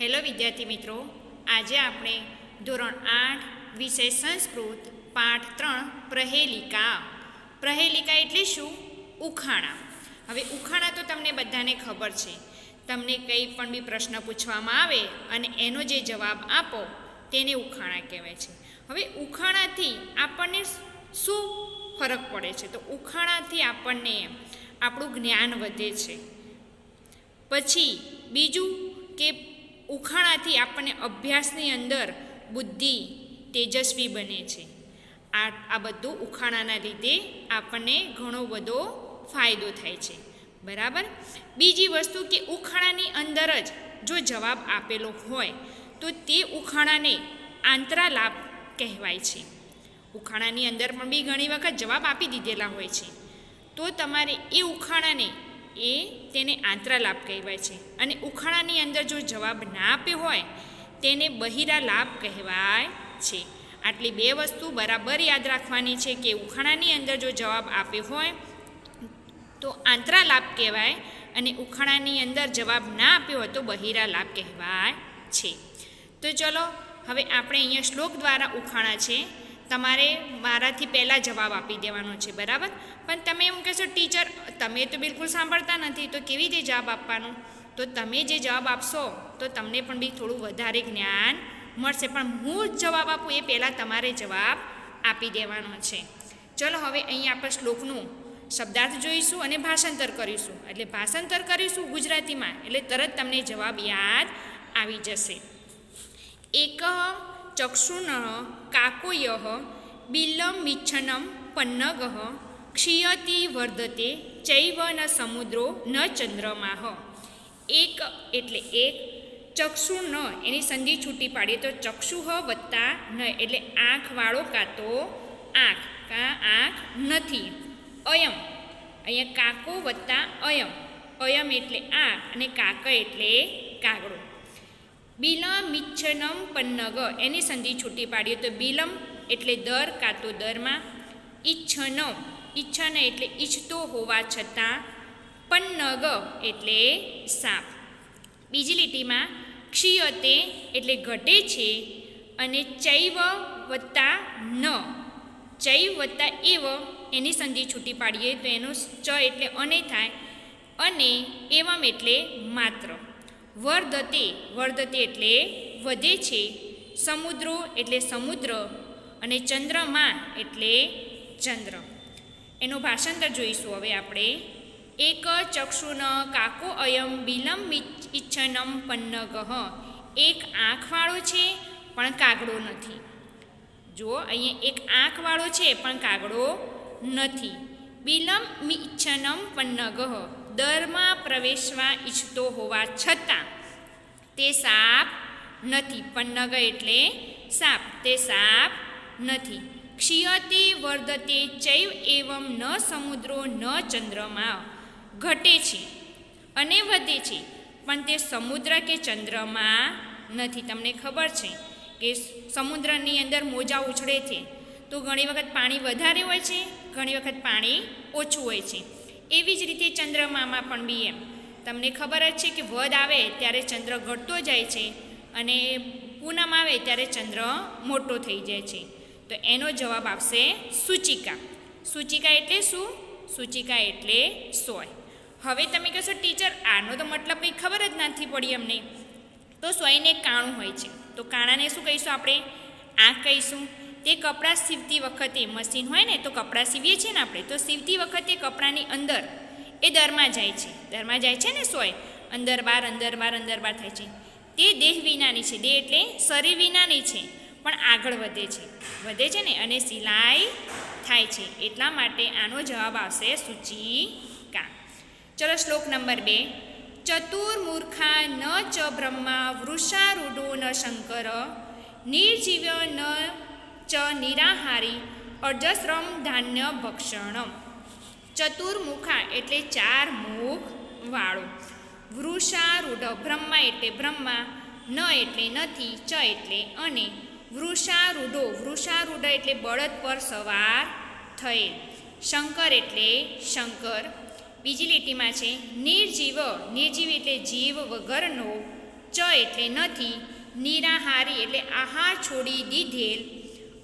Hello વિદ્યાર્થી મિત્રો, આજે આપણે ધોરણ આઠ વિષય સંસ્કૃત, પાઠ ત્રણ, પ્રહેલિકા. પ્રહેલિકા એટલે શું? ઉખાણા. હવે ઉખાણા તો તમને બધાને ખબર છે. તમને કંઈ પણ બી પ્રશ્ન પૂછવામાં આવે અને એનો જે જવાબ આપો, તેને ઉખાણા કહેવાય છે. હવે ઉખાણાથી આપણને શું ફરક પડે છે? તો ઉખાણાથી આપણને આપણું જ્ઞાન વધે છે. પછી બીજું કે ઉખાણાથી આપણને અભ્યાસની અંદર બુદ્ધિ તેજસ્વી બને છે. આ આ બધું ઉખાણાના લીધે આપણને ઘણો બધો ફાયદો થાય છે. બરાબર? બીજી વસ્તુ કે ઉખાણાની અંદર જ જો જવાબ આપેલો હોય, તો તે ઉખાણાને આંતરાલાભ કહેવાય છે. ઉખાણાની અંદર પણ બી ઘણી વખત જવાબ આપી દીધેલા હોય છે. તો તમારે એ ઉખાણાને એ તેને આંતરાલાપ કહેવાય છે. અને ઉખાણાની અંદર જો જવાબ ના આપ્યો હોય, તેને બહિરા લાભ કહેવાય છે. આટલી બે વસ્તુ બરાબર યાદ રાખવાની છે કે ઉખાણાની અંદર જો જવાબ આપ્યો હોય, તો આંતરા લાભ કહેવાય અને ઉખાણાની અંદર જવાબ ના આપ્યો હોય તો બહિરા લાભ કહેવાય છે. તો ચલો, હવે આપણે અહીંયા શ્લોક દ્વારા ઉખાણા છે. તમારે મારાથી પહેલાં જવાબ આપી દેવાનો છે, બરાબર? પણ તમે એમ કહેશો, ટીચર, તમે તો બિલકુલ સાંભળતા નથી, તો કેવી રીતે જવાબ આપવાનો? તો તમે જે જવાબ આપશો, તો તમને પણ બી થોડું વધારે જ્ઞાન મળશે. પણ હું જવાબ આપું એ પહેલાં તમારે જવાબ આપી દેવાનો છે. ચલો, હવે અહીં આપણે શ્લોકનું શબ્દાર્થ જોઈશું અને ભાષાંતર કરીશું. એટલે ભાષાંતર કરીશું ગુજરાતીમાં, એટલે તરત તમને જવાબ યાદ આવી જશે. એક ચક્ષુણ કાકોય બિલ્લમિચ્છનમ પન્નગ ક્ષીયતિ વર્ધતે ચૈવ ન સમુદ્રો ન ચંદ્રમાહ એક એટલે એક ચક્ષુ ન એની સંધિ છૂટી પાડીએ તો ચક્ષુહ વત્તા ન એટલે આંખવાળો કાં તો આંખ કાં આંખ નથી અયમ અહીંયા કાકો વત્તા અયમ અયમ એટલે આંખ અને કાક એટલે કાગડો બિલમ મિચ્છનમ પન્નગ. એની સંધિ છૂટી પાડીએ તો બિલમ એટલે દર કાં તો દરમાં. ઈચ્છન ઈચ્છન એટલે ઈચ્છતો હોવા છતાં. પન્નગ એટલે સાપ. બીજી લીટીમાં ક્ષીયતે એટલે ઘટે છે અને ચૈવ વત્તા ન. ચૈવ વત્તા એવ એની સંધિ છૂટી પાડીએ તો એનો ચ એટલે અને થાય. અને એવમ એટલે માત્ર. વર્ધતે વર્ધતે એટલે વધે છે. સમુદ્રો એટલે સમુદ્ર અને ચંદ્રમાં એટલે ચંદ્ર. એનું ભાષાંતર જોઈશું હવે આપણે. એક ચક્ષુન કાકો અયમ બિલમ ઈચ્છનમ પન્નગહ. એક આંખવાળો છે, પણ કાગડો નથી. જુઓ અહીંયા એક આંખવાળો છે, પણ કાગડો નથી. બિલમ મિચ્છનમ પન્નગહ. દરમાં પ્રવેશવા ઈચ્છતો હોવા છતાં તે સાપ નથી પન્નગ એટલે સાપ. તે સાપ નથી. ક્ષીયતે વર્ધતે ચૈવ એવમ ન સમુદ્રો ન ચંદ્રમાં ઘટે છે અને વધે છે. પણ તે સમુદ્ર કે ચંદ્રમાં નથી. તમને ખબર છે કે સમુદ્રની અંદર મોજા ઉછળે છે. તો ઘણી વખત પાણી વધારે હોય છે, ઘણી વખત પાણી ઓછું હોય છે. એવી જ રીતે ચંદ્રમામાં પણ બી એમ તમને ખબર જ છે કે વધ આવે ત્યારે ચંદ્ર ઘટતો જાય છે અને પૂનમ આવે ત્યારે ચંદ્ર મોટો થઈ જાય છે. તો એનો જવાબ આપશે સૂચિકા. સૂચિકા એટલે શું? સૂચિકા એટલે સોય. હવે તમે કહેશો, ટીચર, આનો તો મતલબ કંઈ ખબર જ નથી પડી અમને. તો સોયને કાણું હોય છે. તો કાણાને શું કહીશું આપણે? આંખ કહીશું. તે કપડાં સીવતી વખતે મશીન હોય ને તો કપડાં સીવીએ છીએ ને આપણે, તો સીવતી વખતે કપડાની અંદર એ દરમાં જાય છે. દરમાં જાય છે ને સોય? અંદર બાર અંદર બાર અંદર બાર થાય છે. તે દેહ વિનાની છે. દેહ એટલે શરીર વિનાની છે. પણ આગળ વધે છે. વધે છે ને અને સિલાઈ થાય છે. એટલા માટે આનો જવાબ આવશે સૂચિકા. ચલો શ્લોક નંબર બે. ચતુર્મૂર્ખા ન ચ બ્રહ્મા વૃષારૂઢો ન શંકર નિર્જીવ્ય ન ચ નિરાહારી અજસ્રમ ધાન્ય ભક્ષણમ ચતુર્મુખા એટલે ચાર મુખ વાળો વૃષારૂઢ બ્રહ્મા એટલે બ્રહ્મા ન એટલે નથી ચ એટલે અને વૃષારૂઢો વૃષારૂઢ એટલે બળદ પર સવાર થયેલ શંકર એટલે શંકર બીજી લીટીમાં છે નિર્જીવ નિર્જીવ એટલે જીવ વગરનો ચ એટલે નથી નિરાહારી એટલે આહાર છોડી દીધેલ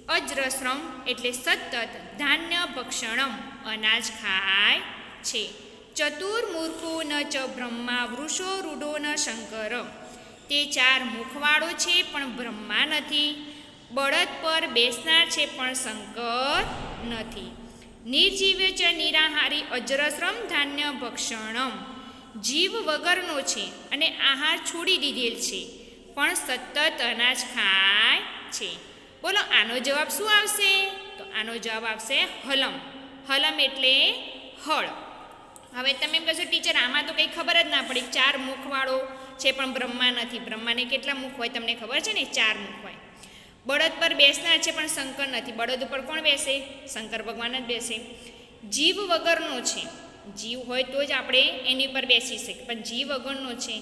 અજ્રશ્રમ એટલે સતત ધાન્ય ભક્ષણમ, અનાજ ખાય છે. ચતુર્મૂર્ખો ન ચ બ્રહ્મા, વૃષો રૂડો ન શંકર. તે ચાર મુખવાળો છે, પણ બ્રહ્મા નથી. બળદ પર બેસનાર છે, પણ શંકર નથી. નિર્જીવે ચ નિરાહારી અજરશ્રમ ધાન્ય ભક્ષણમ. જીવ વગરનો છે અને આહાર છોડી દીધેલ છે, પણ સતત અનાજ ખાય છે. બોલો, આનો જવાબ શું આવશે? તો આનો જવાબ આવશે હલમ. હલમ એટલે હળ. હવે તમે એમ કહેશો ટીચર આમાં તો કંઈ ખબર જ ના પડી. ચાર મુખવાળો છે પણ બ્રહ્મા નથી. બ્રહ્માને કેટલા મુખ હોય તમને ખબર છે ને? ચાર મુખ હોય. બળદ પર બેસનાર છે પણ શંકર નથી. બળદ ઉપર કોણ બેસે? શંકર ભગવાન જ બેસે. જીવ વગરનો છે. જીવ હોય તો જ આપણે એની પર બેસી શકીએ. પણ જીવ વગરનો છે.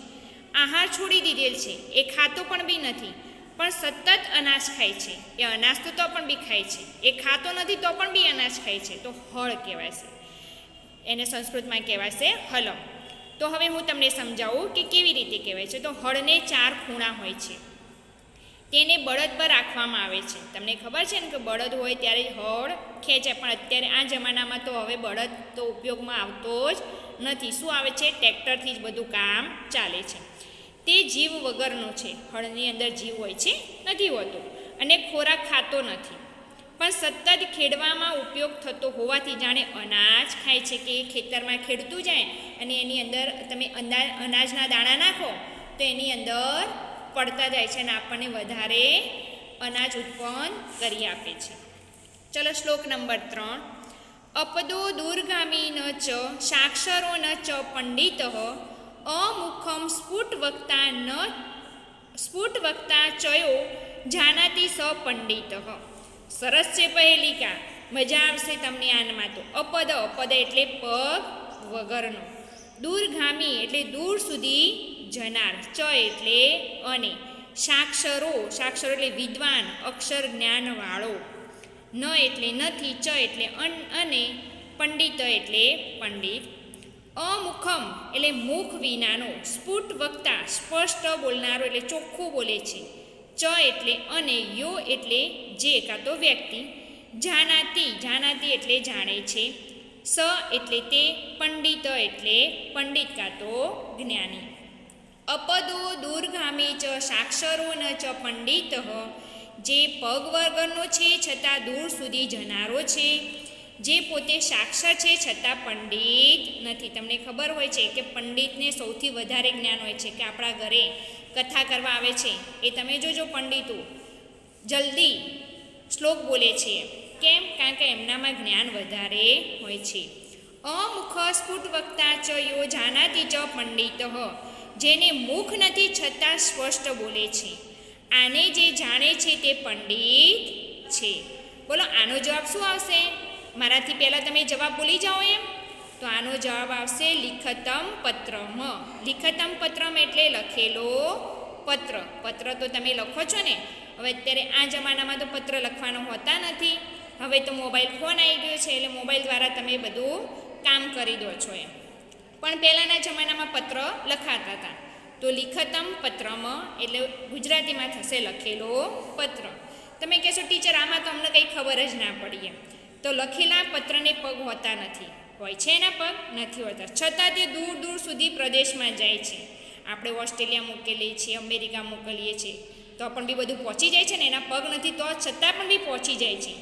આહાર છોડી દીધેલ છે. એ ખાતો પણ બી નથી. પણ સતત અનાજ ખાય છે. એ અનાજ તો તો પણ બી ખાય છે. એ ખાતો નથી તો પણ બી અનાજ ખાય છે. તો હળ કહેવાય છે એને સંસ્કૃતમાં કહેવાશે હલમ. તો હવે હું તમને સમજાવું કે કેવી રીતે કહેવાય છે. તો હળને ચાર ખૂણા હોય છે. તેને બળદ પર રાખવામાં આવે છે. તમને ખબર છે ને કે બળદ હોય ત્યારે હળ ખેંચે પણ અત્યારે આ જમાનામાં તો હવે બળદ તો ઉપયોગમાં આવતો જ નથી. શું આવે છે? ટ્રેક્ટરથી જ બધું કામ ચાલે છે. તે જીવ વગરનો છે. હળની અંદર જીવ હોય છે, નથી હોતો અને ખોરાક ખાતો નથી. પણ સતત ખેડવામાં ઉપયોગ થતો હોવાથી જાણે અનાજ ખાય છે કે ખેતરમાં ખેડતું જાય અને એની અંદર તમે અનાજના દાણા નાખો, તો એની અંદર પડતા જાય છે અને આપણને વધારે અનાજ ઉત્પન્ન કરી આપે છે. ચલો શ્લોક નંબર ત્રણ. અપદો દૂરગામી ન ચ, સાક્ષરો ન ચ, પંડિત અમુખમ સ્ફુટ વક્તા ન સ્ફુટ વક્તા ચયો જાનાતી સ પંડિત। સરસ છે પહેલિકા, મજા આવશે તમને આનમાં તો। અપદ અપદ એટલે પગ વગરનો। દૂરગામી એટલે દૂર સુધી જનાર। ચ એટલે અને। સાક્ષરો સાક્ષરો એટલે વિદ્વાન, અક્ષર જ્ઞાનવાળો। ન એટલે નથી, ચ એટલે અન અને પંડિત એટલે પંડિત। અમુખમ, એટલે મુખ વિનાનો, સ્ફુટ વક્તા, સ્પષ્ટ બોલનારો એટલે ચોખ્ખું બોલે છે. ચ એટલે અને, યો એટલે જે કાં તો વ્યક્તિ. જાનાતી જાનાતી એટલે જાણે છે. સ એટલે તે, પંડિત એટલે પંડિત કાં તો જ્ઞાની. અપદો દૂરગામી ચ સાક્ષરો ન ચ પંડિત. જે પગ વર્ગનો છે, છતાં દૂર સુધી જનારો છે. જે પોતે સાક્ષર છે છતાં પંડિત નથી. તમને ખબર હોય છે કે પંડિતને સૌથી વધારે જ્ઞાન હોય છે કે આપણા ઘરે કથા કરવા આવે છે. એ તમે જોજો પંડિતો. જલ્દી શ્લોક બોલે છે. કેમ? કારણ કે એમનામાં જ્ઞાન વધારે હોય છે. અમુખ સ્ફુટ વક્તા ચ યો જાનાતી ચ પંડિત. જેને મુખ નથી છતાં સ્પષ્ટ બોલે છે. આને જે જાણે છે તે પંડિત છે. બોલો, આનો જવાબ શું આવશે? મારાથી પહેલાં તમે જવાબ ભૂલી જાઓ એમ? તો આનો જવાબ આવશે લિખતમ પત્રમ. લિખતમ પત્રમ એટલે લખેલો પત્ર. પત્ર તો તમે લખો છો ને? હવે અત્યારે આ જમાનામાં તો પત્ર લખવાનો હોતા નથી. હવે તો મોબાઈલ ફોન આવી ગયો છે, એટલે મોબાઈલ દ્વારા તમે બધું કામ કરી દો છો એમ. પણ પહેલાંના જમાનામાં પત્ર લખાતા હતા. તો લિખતમ પત્રમ એટલે ગુજરાતીમાં થશે લખેલો પત્ર. તમે કહેશો, ટીચર, આમાં તો અમને કંઈ ખબર જ ના પડી એમ. તો લખેલા પત્રને પગ હોતા નથી. હોય છે એના પગ? નથી હોતા. છતાં તે દૂર દૂર સુધી પ્રદેશમાં જાય છે. આપણે ઓસ્ટ્રેલિયા મોકલીએ છીએ, અમેરિકા મોકલીએ છીએ, તો પણ બી બધું પહોંચી જાય છે ને? એના પગ નથી, તો છતાં પણ બી પહોંચી જાય છે.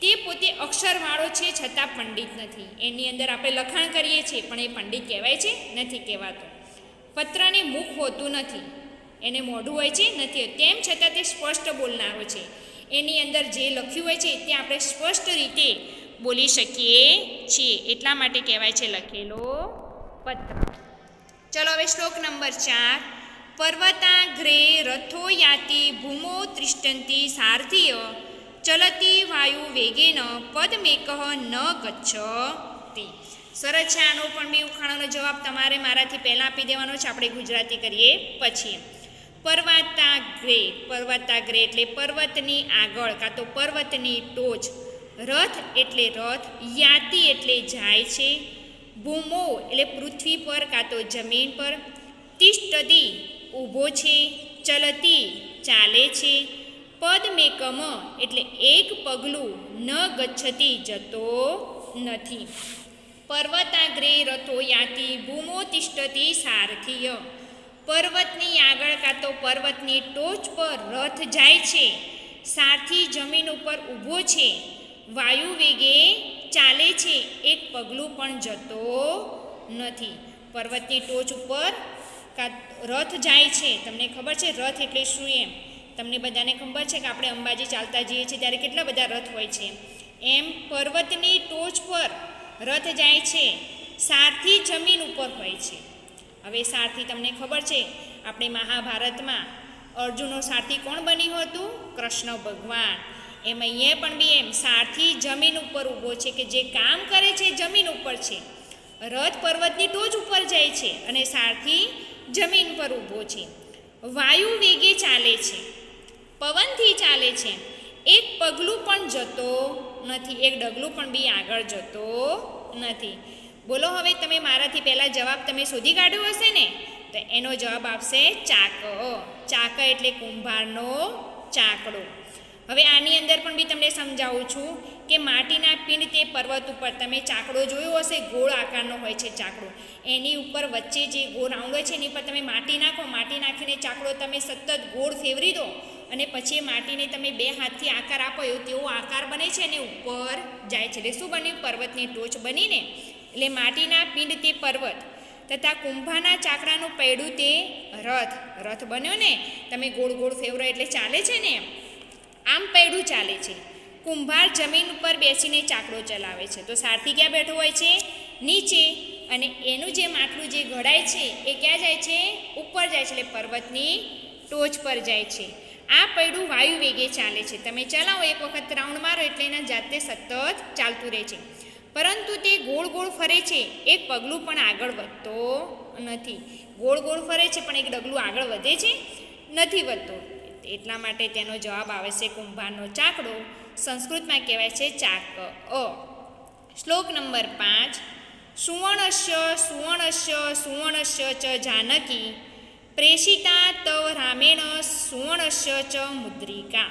તે પોતે અક્ષરવાળો છે, છતાં પંડિત નથી. એની અંદર આપણે લખાણ કરીએ છીએ, પણ એ પંડિત કહેવાય છે? નથી કહેવાતો. પત્રને મુખ હોતું નથી. એને મોઢું હોય છે? નથી તેમ છતાં તે સ્પષ્ટ બોલનારો છે. એની અંદર જે લખ્યું હોય છે તે આપણે સ્પષ્ટ રીતે બોલી શકીએ છીએ. એટલા માટે કહેવાય છે લખેલો પત્ર. ચલો હવે શ્લોક નંબર ચાર. પર્વતાગ્રે રથો યાતિ ભૂમો ત્રિષ્ટંતી સારથીય ચલતી વાયુ વેગેન પદમેકહ ન ગચ્છ. તે. સરસ છે આનો પણ બી ઉખાણાનો જવાબ તમારે મારાથી પહેલાં આપી દેવાનો છે. આપણે ગુજરાતી કરીએ. પછી પર્વતાગ્રે પર્વતાગ્રે એટલે પર્વતની આગળ કાં તો પર્વતની ટોચ. રથ એટલે રથ, યાતિ એટલે જાય છે. ભૂમો એટલે પૃથ્વી પર કાં તો જમીન પર. તિષ્ટદી ઊભો છે, ચલતી ચાલે છે. પદમેકમ એટલે એક પગલું ન ગચ્છતી જતો નથી. પર્વતાગ્રે, રથો, યાતિ, ભૂમો તિષ્ઠતી સારથીય. પર્વતની આગળ કાં તો પર્વતની ટોચ પર રથ જાય છે, સારથી જમીન ઉપર ઊભો છે, વાયુ વેગે ચાલે છે, એક પગલું પણ જતો નથી. પર્વતની ટોચ ઉપર કાં રથ જાય છે, તમને ખબર છે રથ એટલે શું એમ? તમને બધાને ખબર છે કે આપણે અંબાજી ચાલતા જઈએ છીએ ત્યારે કેટલા બધા રથ હોય છે? એમ પર્વતની ટોચ પર રથ જાય છે, સારથી જમીન ઉપર હોય છે. હવે સારથી તમને ખબર છે, આપણે મહાભારતમાં અર્જુનનો સારથી કોણ બન્યું હતું? કૃષ્ણ ભગવાન. એમ અહીંયા પણ બી એમ, સારથી જમીન ઉપર ઊભો છે કે જે કામ કરે છે જમીન ઉપર છે. રથ પર્વતની ટોચ ઉપર જાય છે અને સારથી જમીન પર ઊભો છે. વાયુ વેગે ચાલે છે. પવનથી ચાલે છે. એક પગલું પણ જતો નથી, એક ડગલું પણ બી આગળ જતો નથી. બોલો હવે તમે મારાથી પહેલાં જવાબ તમે શોધી કાઢ્યો હશે ને? તો એનો જવાબ આવશે ચાક. ચાક એટલે કુંભારનો ચાકડો. હવે આની અંદર પણ બી તમને સમજાવું છું કે માટીના પિંડ તે પર્વત ઉપર તમે ચાકડો જોયો હશે, ગોળ આકારનો હોય છે ચાકડો. એની ઉપર વચ્ચે જે ગોળ રાઉન્ડ હોય છે એની પર તમે માટી નાખો, માટી નાખીને ચાકડો તમે સતત ગોળ ફેવરી દો અને પછી માટીને તમે બે હાથથી આકાર આપો એવો તેવો આકાર બને છે અને ઉપર જાય છે. એટલે શું બન્યું? પર્વતની ટોચ બનીને. એટલે માટીના પિંડ તે પર્વત તથા કુંભાના ચાકડાનું પૈડું તે રથ. રથ બન્યો ને? તમે ગોળ ગોળ ફેવરો એટલે ચાલે છે ને આમ પૈડું ચાલે છે. કુંભાર જમીન ઉપર બેસીને ચાકડો ચલાવે છે. તો સારથી ક્યાં બેઠો હોય છે? નીચે. અને એનું જે માટલું જે ઘડાય છે, એ ક્યાં જાય છે? ઉપર જાય છે. એટલે પર્વતની ટોચ પર જાય છે. આ પૈડું વાયુ વેગે ચાલે છે. તમે ચલાવો. એક વખત રાઉન્ડ મારો એટલે એના જાતે સતત ચાલતું રહે છે. પરંતુ તે ગોળ ગોળ ફરે છે. એક પગલું પણ આગળ વધતો નથી. ગોળ ગોળ ફરે છે, પણ એક ડગલું આગળ વધે છે, નથી વધતો. એટલા માટે તેનો જવાબ આવે છે કુંભારનો ચાકડો. સંસ્કૃતમાં કહેવાય છે ચાક અ. શ્લોક નંબર પાંચ. સુવર્ણશ્ય સુવર્ણશ્ય સુવર્ણશ્ય ચ જાનકી. પ્રેષિતા તવ રામેણ સુવર્ણશ્ય ચ મુદ્રિકા.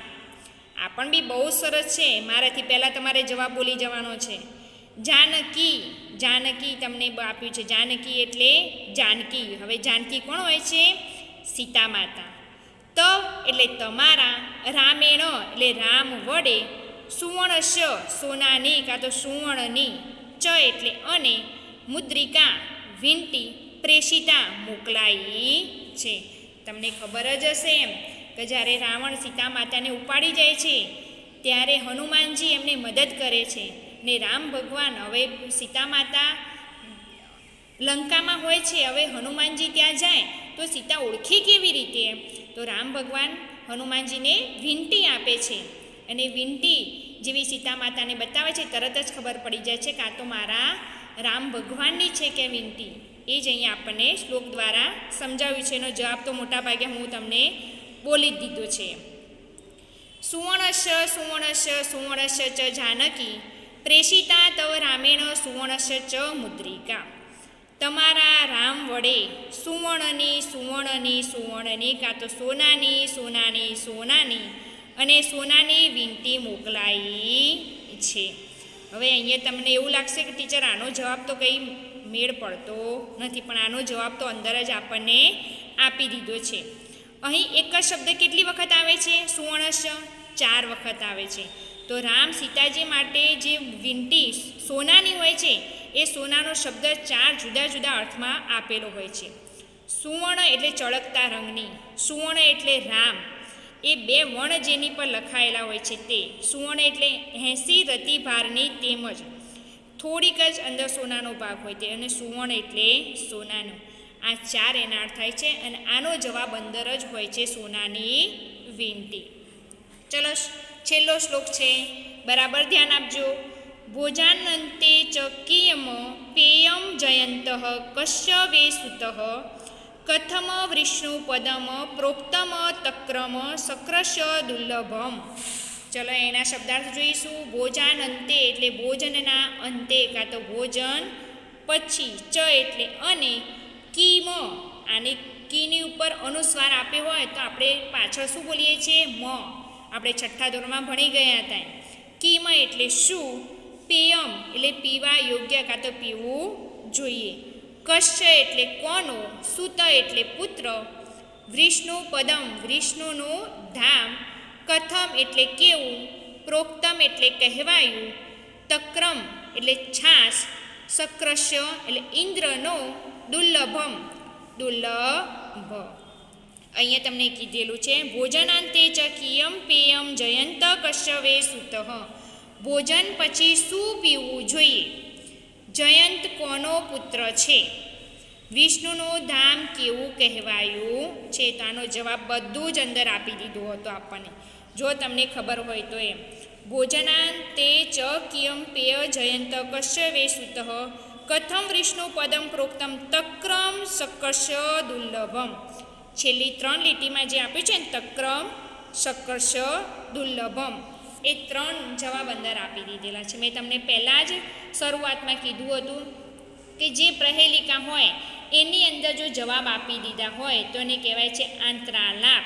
આ પણ બી બહુ સરસ છે. મારાથી પહેલાં તમારે જવાબ બોલી જવાનો છે. જાનકી જાનકી તમને આપ્યું છે. જાનકી એટલે જાનકી. હવે જાનકી કોણ હોય છે? સીતા માતા તવ એટલે તમારા, રામેણ એટલે રામ વડે સુવર્ણસ્ય સોનાની કાં તો સુવર્ણની, ચ એટલે અને મુદ્રિકા, વિંટી, પ્રેષિતા મોકલાઈ છે. તમને ખબર જ હશે એમ કે જ્યારે રાવણ સીતા માતાને ઉપાડી જાય છે, ત્યારે હનુમાનજી એમને મદદ કરે છે. ને રામ ભગવાન હવે સીતા માતા લંકામાં હોય છે, હવે હનુમાનજી ત્યાં જાય, તો સીતા ઓળખી કેવી રીતે? તો રામ ભગવાન હનુમાનજીને વિનંતી આપે છે. અને વિનંતી જેવી સીતા માતાને બતાવે છે, તરત જ ખબર પડી જાય છે કાં તો મારા રામ ભગવાનની છે કે વિનંતી. એ જ અહીંયા આપણને શ્લોક દ્વારા સમજાવ્યું છે. એનો જવાબ તો મોટા ભાગે હું તમને બોલી જ દીધો છે. સુવર્ણશ સુવર્ણશ સુવર્ણશ ચ જાનકી. પ્રેષિતા તવ રામેણ સુવર્ણશ ચ મુદ્રિકા. તમારા રામ વડે સુવર્ણની સુવર્ણની સુવર્ણની કાં તો સોનાની સોનાની સોનાની અને સોનાની વિનંતી મોકલાઈ છે. હવે અહીંયા તમને એવું લાગશે કે ટીચર આનો જવાબ તો કંઈ મેળ પડતો નથી, પણ આનો જવાબ તો અંદર જ આપણને આપી દીધો છે. અહીં એક જ શબ્દ કેટલી વખત આવે છે? સુવર્ણશ ચાર વખત આવે છે. તો રામ સીતાજી માટે જે વીંટી સોનાની હોય છે, એ સોનાનો શબ્દ ચાર જુદા જુદા અર્થમાં આપેલો હોય છે. સુવર્ણ એટલે ચળકતા રંગની, સુવર્ણ એટલે રામ. એ બે વણ જેની પર લખાયેલા હોય છે તે. સુવર્ણ એટલે એંસી રતિભારની તેમજ. થોડીક જ અંદર સોનાનો ભાગ હોય તે અને સુવર્ણ એટલે સોનાનું. આ ચાર એના થાય છે અને આનો જવાબ અંદર જ હોય છે સોનાની વિનંતી. ચલો છેલ્લો શ્લોક છે, બરાબર ધ્યાન આપજો. ભોજાનંતે ચકીયમ કિયમ પેયમ જયંત કશ્ય વે કથમ વિષ્ણુ પદમ પ્રોક્તમ તક્રમ સક્રશ્ય દુર્લભમ. ચલો એના શબ્દાર્થ જોઈશું. ભોજાન અંતે એટલે ભોજનના અંતે, કાં તો ભોજન, પછી ચ એટલે અને, કિમ, આને કીની ઉપર અનુસ્વાર આપ્યો હોય તો આપણે પાછળ શું બોલીએ છીએ? મ. આપણે છઠ્ઠા ધોરણમાં ભણી ગયા હતા. કિમ એટલે શું? પેયમ એટલે પીવા યોગ્ય કાં તો પીવું જોઈએ. કશ્ય એટલે કોનો? સુત એટલે પુત્ર. વિષ્ણુ પદમ, વિષ્ણુનું ધામ. કથમ એટલે કેવું? પ્રોક્તમ એટલે કહેવાયું. તક્રમ એટલે છાસ સક્રશ્ય એટલે ઇન્દ્રનો દુર્લભમ. દુર્લભ. અહીંયા તમને કીધેલું છે, ભોજનાંતે ચ કિયમ પેયમ જયંત કશ્યવે સુત. ભોજન પછી શું પીવું જોઈએ? જયંત કોનો પુત્ર છે? વિષ્ણુનું ધામ કેવું કહેવાયું? છે તો આનો જવાબ બધું જ અંદર આપી દીધો હતો આપણને. જો તમને ખબર હોય તો એમ. ભોજનાંતે ચ કિયમ પેય જયંત કશ્યવે સુત. કથમ વિષ્ણુ પદમ પ્રોક્તમ તક્રમ સકશ દુર્લભમ. છેલ્લી ત્રણ લીટીમાં જે આપ્યું છે ને, તક્રમ, સકર્ષ, દુર્લભમ, એ ત્રણ જવાબ અંદર આપી દીધેલા છે. મેં તમને પહેલાં જ શરૂઆતમાં કીધું હતું કે જે પ્રહેલિકા હોય, એની અંદર જો જવાબ આપી દીધા હોય, તો એને કહેવાય છે આંતરાલાપ.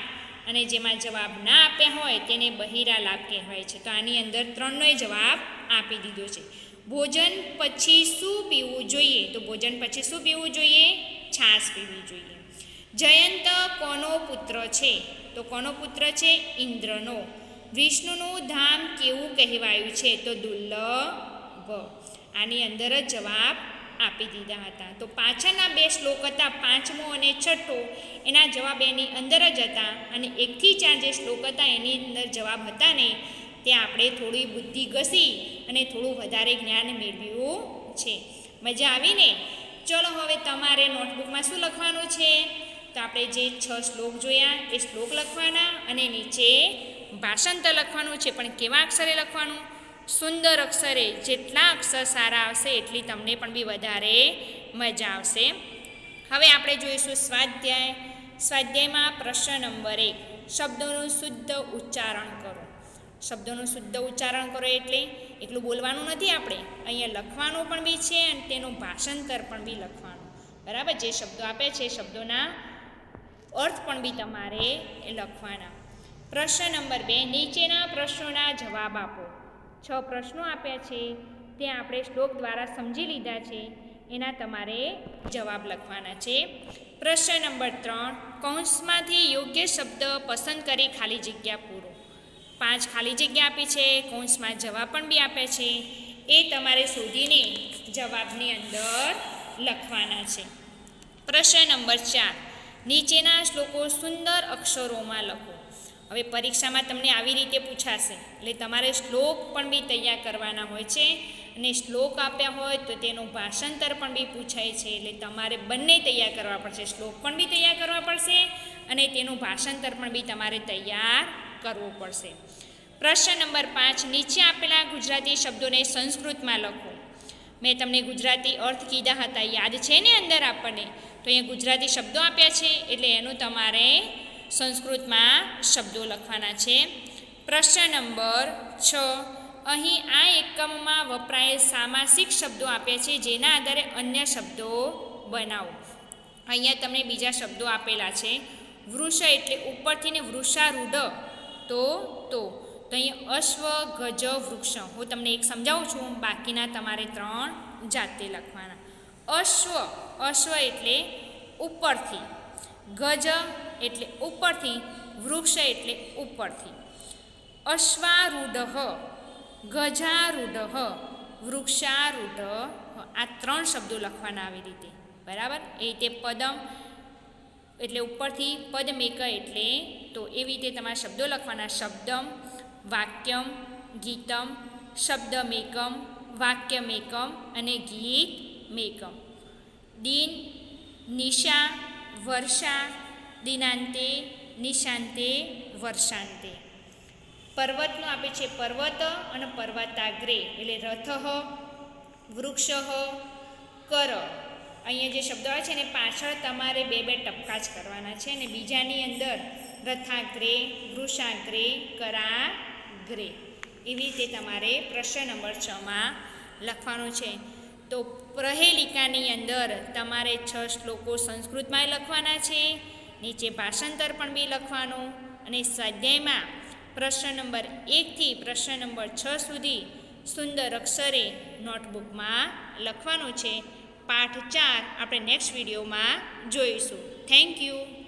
અને જેમાં જવાબ ના આપ્યા હોય, તેને બહિરાલાપ કહેવાય છે. તો આની અંદર ત્રણનોય જવાબ આપી દીધો છે. ભોજન પછી શું પીવું જોઈએ? તો ભોજન પછી શું પીવું જોઈએ? છાશ પીવી જોઈએ. જયંત કોનો પુત્ર છે? તો કોનો પુત્ર છે? ઇન્દ્રનો. વિષ્ણુનું ધામ કેવું કહેવાયું છે? તો દુર્લભ. આની અંદર જ જવાબ આપી દીધા હતા. તો પાછળના બે શ્લોક હતા, પાંચમો અને છઠ્ઠો. એના જવાબ એની અંદર જ હતા અને એકથી ચાર જે શ્લોક હતા એની અંદર જવાબ હતા ને, તે આપણે થોડી બુદ્ધિ ઘસી અને થોડું વધારે જ્ઞાન મેળવ્યું છે. મજા આવીને ચલો હવે તમારે નોટબુકમાં શું લખવાનું છે? તો આપણે જે છ શ્લોક જોયા, એ શ્લોક લખવાના અને નીચે ભાષાંતર લખવાનું છે, પણ કેવા અક્ષરે લખવાનું? સુંદર અક્ષરે જેટલા અક્ષર સારા આવશે, એટલી તમને પણ બી વધારે મજા આવશે. હવે આપણે જોઈશું સ્વાધ્યાય. સ્વાધ્યાયમાં પ્રશ્ન નંબર એક, શબ્દોનું શુદ્ધ ઉચ્ચારણ કરો. શબ્દોનું શુદ્ધ ઉચ્ચારણ કરો એટલે એટલું બોલવાનું નથી આપણે, અહીંયા લખવાનું પણ બી છે અને તેનું ભાષાંતર પણ બી લખવાનું. બરાબર? જે શબ્દો આપે છે શબ્દોના અર્થ પણ બી તમારે લખવાના. પ્રશ્ન નંબર બે, નીચેના પ્રશ્નોના જવાબ આપો. છ પ્રશ્નો આપ્યા છે, તે આપણે શ્લોક દ્વારા સમજી લીધા છે, એના તમારે જવાબ લખવાના છે. પ્રશ્ન નંબર ત્રણ, કૌંસમાંથી યોગ્ય શબ્દ પસંદ કરી ખાલી જગ્યા પૂરો. પાંચ ખાલી જગ્યા આપી છે, કૌંસમાં જવાબ પણ બી આપ્યા છે, એ તમારે શોધીને જવાબની અંદર લખવાના છે. પ્રશ્ન નંબર ચાર નીચેના શ્લોકો સુંદર અક્ષરોમાં લખો. હવે પરીક્ષામાં તમને આવી રીતે પૂછાશે. એટલે તમારે શ્લોક પણ બી તૈયાર કરવાના હોય છે અને શ્લોક આપ્યા હોય તો તેનું ભાષાંતર પણ બી પૂછાય છે. એટલે તમારે બંને તૈયાર કરવા પડશે. શ્લોક પણ બી તૈયાર કરવા પડશે અને તેનું ભાષાંતર પણ બી તમારે તૈયાર કરવું પડશે. પ્રશ્ન નંબર પાંચ. નીચે આપેલા ગુજરાતી શબ્દોને સંસ્કૃતમાં લખો. મેં તમને ગુજરાતી અર્થ કીધા હતા, યાદ છે ને અંદર આપણને? તો અહીંયા ગુજરાતી શબ્દો આપ્યા છે, એટલે એનું તમારે સંસ્કૃતમાં શબ્દો લખવાના છે. પ્રશ્ન નંબર છ. અહીં આ એકમમાં વપરાયેલ સામાસિક શબ્દો આપ્યા છે, જેના આધારે અન્ય શબ્દો બનાવો. અહીંયા તમને બીજા શબ્દો આપેલા છે. વૃષ એટલે ઉપરથી ને વૃષારૂઢ, તો તો. તો અહીંયા અશ્વ, ગજ, વૃક્ષ. હું તમને એક સમજાવું છું, બાકીના તમારે ત્રણ જાતે લખવાના. અશ્વ અશ્વ એટલે ઉપરથી. ગજ એટલે ઉપરથી, વૃક્ષ એટલે ઉપરથી. અશ્વારૂઢ, ગજારૂઢ, વૃક્ષારૂઢ. આ ત્રણ શબ્દો લખવાના આવી રીતે. બરાબર? એ રીતે પદમ એટલે ઉપરથી, પદમેક એટલે તો એવી રીતે તમારા શબ્દો લખવાના. શબ્દમ વાક્યમ, ગીતમ, શબ્દમેકમ, વાક્યમેકમ અને ગીત મેકમ દિન નિશા વર્ષા દિનાંતે, નિશાંતે, વર્ષાંતે. પર્વતનું આપે છે પર્વત અને પર્વતાગ્રે એટલે રથ, વૃક્ષ, કર. અહીંયા જે શબ્દો આવે છે ને પાછળ તમારે બે બે ટપકા જ કરવાના છે અને બીજાની અંદર રથાગ્રે, વૃષાગ્રે કરાગ્રે એવી રીતે તમારે પ્રશ્ન નંબર છમાં લખવાનું છે. તો પ્રહેલિકાની અંદર તમારે છ શ્લોકો સંસ્કૃતમાં લખવાના છે, નીચે ભાષાંતર પણ બી લખવાનું, અને સ્વાધ્યાયમાં પ્રશ્ન નંબર એકથી પ્રશ્ન નંબર છ સુધી સુંદર અક્ષરે નોટબુકમાં લખવાનું છે. પાઠ ચાર આપણે નેક્સ્ટ વિડીયોમાં જોઈશું. Thank you.